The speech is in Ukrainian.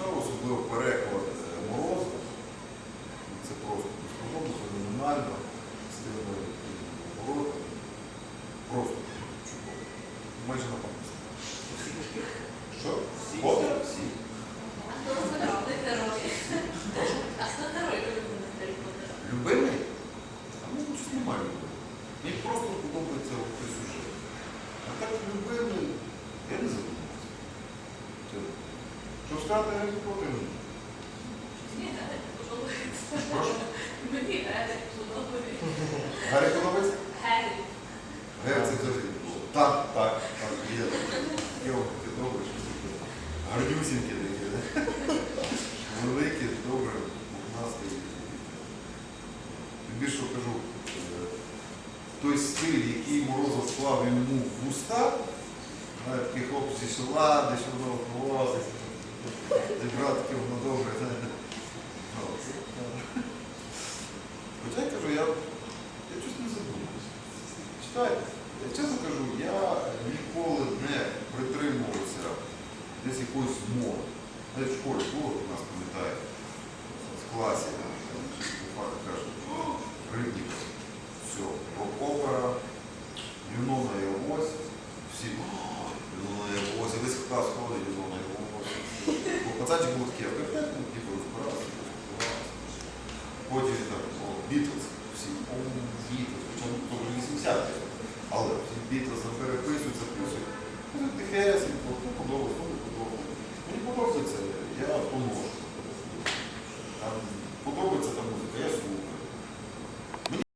читав, особливо переклад е, Мороза. Це просто безподобно, феноменально, з тими оборотами. Просто чудово. Майже на пам'ять. Що? От? Всі. А хто? Герой? Любимий? А ну щось немає любимого. Мені просто подобається той сюжет. А так любимий, я не задумався. Це- Що сказати Гаррі Поттер? Мені Гаррі подобається. Прошу? Мені Гаррі подобається. Гаррі подобається? Це взагалі. Так, так, так, є. Йо, ти добре, що таке. Гарнюсінькі такі, да? Великі, добре, пухнасті. Тобі що кажу, е, той стиль, який Морозов склав йому в уста, знаєте, такі хлопці села, де що воно голос, зібрав таке воно добре, знаєте. Ну, це- Хоча я кажу, я, я щось не задумався. Читайте, я чесно кажу, я ніколи не притримувався десь якоїсь мови. Навіть в школі було, у нас пам'ятає, в класі, факт каже, рибник, все, рок-опера, Юнона і Ось, всі, Юнона і Ось, весь клас ходить, Юнона і Ось. Бо пацанчик був такий авторитет, ну, типу, розбирався, розбирався. Потім так, о, Бітлз, всі, о, Бітлз, десятки. Але бітлеса переписують, записують. Ну, ТХС, ту ну, подобу, ту подобу. Мені подобається, я поможу. Подобається та музика.